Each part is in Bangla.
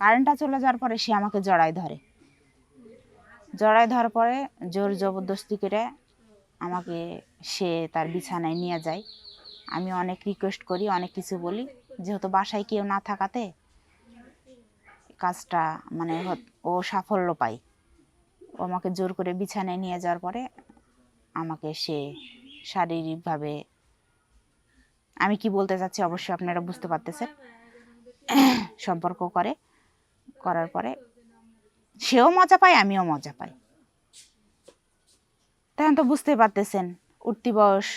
কারেন্টটা চলে যাওয়ার পরে সে আমাকে জড়ায় ধরে। জড়ায় ধরার পরে জোর জবরদস্তি করে আমাকে সে তার বিছানায় নিয়ে যায়। আমি অনেক রিকোয়েস্ট করি, অনেক কিছু বলি। যেহেতু বাসায় কেউ না থাকাতে কাজটা মানে ও সাফল্য পায়। ও আমাকে জোর করে বিছানায় নিয়ে যাওয়ার পরে আমাকে সে শারীরিকভাবে, আমি কি বলতে চাচ্ছি অবশ্যই আপনারা বুঝতে পারতেছেন, সম্পর্ক করে। করার পরে সেও মজা পায়, আমিও মজা পাই। তখন তো বুঝতে পারতেছেন, উঠতি বয়স,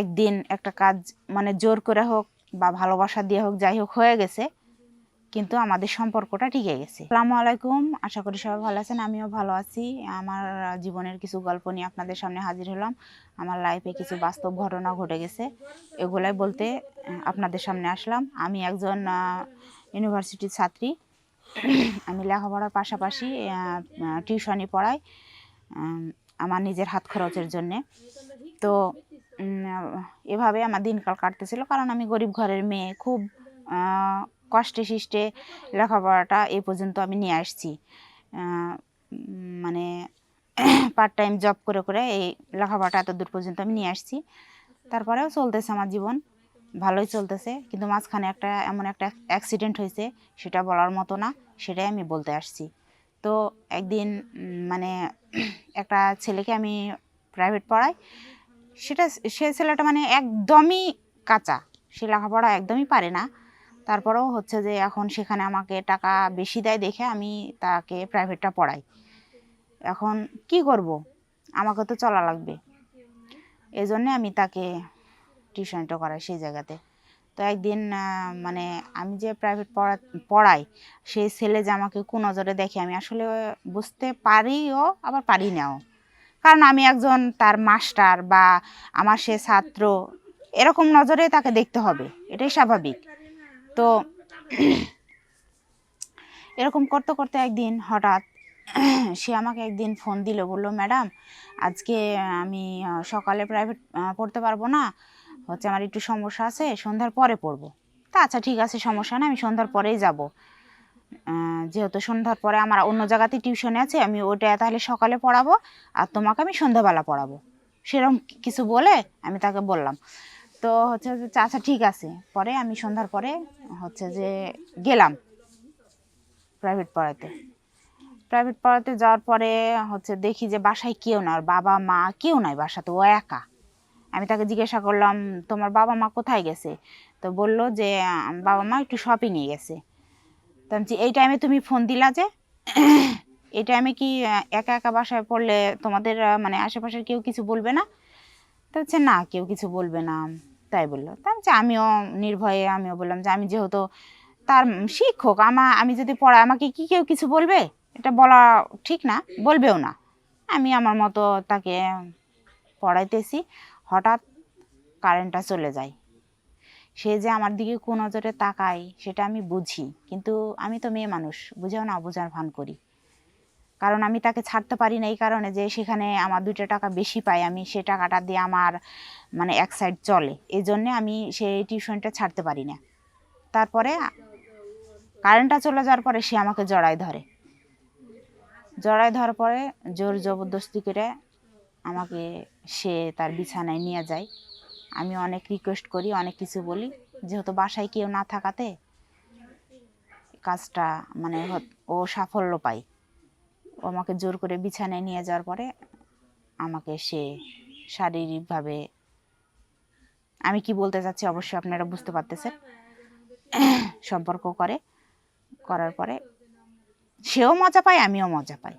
একদিন একটা কাজ মানে জোর করে হোক বা ভালোবাসা দিয়ে হোক, যাই হোক, হয়ে গেছে, কিন্তু আমাদের সম্পর্কটা টিকে গেছে। আসসালামু আলাইকুম, আশা করি সবাই ভালো আছেন, আমিও ভালো আছি। আমার জীবনের কিছু গল্প নিয়ে আপনাদের সামনে হাজির হলাম। আমার লাইফে কিছু বাস্তব ঘটনা ঘটে গেছে, এগুলাই বলতে আপনাদের সামনে আসলাম। আমি একজন ইউনিভার্সিটির ছাত্রী। আমি লেখাপড়ার পাশাপাশি টিউশনি পড়াই আমার নিজের হাত খরচের জন্যে। তো এভাবে আমার দিনকাল কাটতেছিল, কারণ আমি গরিব ঘরের মেয়ে। খুব কষ্টে শিষ্টে লেখাপড়াটা এ পর্যন্ত আমি নিয়ে আসছি। মানে পার্ট টাইম জব করে করে এই লেখাপড়াটা এত দূর পর্যন্ত আমি নিয়ে আসছি। তারপরেও চলতেছে আমার জীবন। ভালোই চলতেছে, কিন্তু মাঝখানে একটা এমন একটা অ্যাক্সিডেন্ট হয়েছে, সেটা বলার মতো না, সেটাই আমি বলতে আসছি। তো একদিন মানে একটা ছেলেকে আমি প্রাইভেট পড়াই, সেটা সে ছেলেটা মানে একদমই কাঁচা, সে লেখাপড়া একদমই পারে না। তারপরেও হচ্ছে যে এখন সেখানে আমাকে টাকা বেশি দেয় দেখে আমি তাকে প্রাইভেটটা পড়াই। এখন কি করব? আমাকে তো চলা লাগবে। এই জন্যে আমি তাকে টিউশনটা করাই সেই জায়গাতে। তো একদিন মানে আমি যে প্রাইভেট পড়া, পড়াই, সেই ছেলে যে আমাকে কোন নজরে দেখে, আমি আসলে বুঝতে পারিও, আবার পারি নাও কারণ আমি একজন তার মাস্টার বা আমার সে ছাত্র, এরকম নজরে তাকে দেখতে হবে। এটাই স্বাভাবিক। তো এরকম করতে করতে একদিন হঠাৎ সে আমাকে একদিন ফোন দিল, বলল, ম্যাডাম, আজকে আমি সকালে প্রাইভেট পড়তে পারব না। হচ্ছে আমার একটু সমস্যা আছে, সন্ধ্যার পরে পড়ব। তা আচ্ছা ঠিক আছে, সমস্যা না আমি সন্ধ্যার পরেই যাব। যেহেতু সন্ধ্যার পরে আমার অন্য জায়গাতে টিউশনে আছে, আমি ওটা তাহলে সকালে পড়াবো, আর তোমাকে আমি সন্ধ্যাবেলা পড়াবো। সেরকম কিছু বলে আমি তাকে বললাম। তো হচ্ছে যে আচ্ছা ঠিক আছে, পরে আমি সন্ধ্যার পরে হচ্ছে যে গেলাম প্রাইভেট পড়াতে। প্রাইভেট পড়াতে যাওয়ার পরে হচ্ছে দেখি যে বাসায় কেউ না আর বাবা মা কেউ নাই বাসাতে, ও একা। আমি তাকে জিজ্ঞাসা করলাম তোমার বাবা মা কোথায় গেছে? তো বলল যে বাবা মা একটু শপিংয়ে গেছে। তো আমি এই টাইমে তুমি ফোন দিলা যে এই টাইমে কি একা একা বাসায় পড়লে তোমাদের মানে আশেপাশের কেউ কিছু বলবে না? তো হচ্ছে না কেউ কিছু বলবে না। তাই বলল। তা বলছি, আমিও নির্ভয়ে আমিও বললাম যে আমি যেহেতু তার শিক্ষক আমা আমি যদি পড়াই আমাকে কি কেউ কিছু বলবে? এটা বলা ঠিক না বলবেও না। আমি আমার মতো তাকে পড়াইতেছি। হঠাৎ কারেন্টটা চলে যায়। সে যে আমার দিকে কোন নজরে তাকায়, সেটা আমি বুঝি। কিন্তু আমি তো মেয়ে মানুষ, বুঝেও না, বোঝার ভান করি। কারণ আমি তাকে ছাড়তে পারি না এই কারণে যে সেখানে আমার দুইটা টাকা বেশি পাই আমি সে টাকাটা দিয়ে আমার মানে এক সাইড চলে। এই জন্যে আমি সেই টিউশনটা ছাড়তে পারি না। তারপরে কারেন্টটা চলে যাওয়ার পরে সে আমাকে জড়ায় ধরে। জড়ায় ধরার পরে জোর জবরদস্তি করে আমাকে সে তার বিছানায় নিয়ে যায়। আমি অনেক রিকোয়েস্ট করি, অনেক কিছু বলি। যেহেতু বাসায় কেউ না থাকাতে কাজটা মানে ও সাফল্য পায়। ও আমাকে জোর করে বিছানায় নিয়ে যাওয়ার পরে আমাকে সে শারীরিকভাবে আমি কি বলতে চাচ্ছি অবশ্যই আপনারা বুঝতে পারতেছেন। সম্পর্ক করে, করার পরে সেও মজা পায়, আমিও মজা পাই।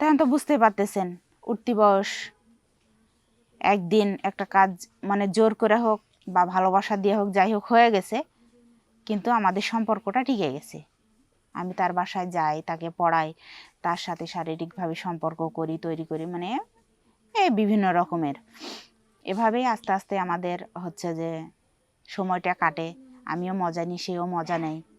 তখন তো বুঝতে পারতেছেন, উঠতি বয়স, একদিন একটা কাজ মানে জোর করে হোক বা ভালোবাসা দিয়ে হোক, যাই হোক, হয়ে গেছে, কিন্তু আমাদের সম্পর্কটা টিকে গেছে। আমি তার বাসায় যাই, তাকে পড়াই, তার সাথে শারীরিকভাবে সম্পর্ক করি, তৈরি করি মানে এই বিভিন্ন রকমের। এভাবেই আস্তে আস্তে আমাদের হচ্ছে যে সময়টা কাটে, আমিও মজা নিই, সেও মজা নেই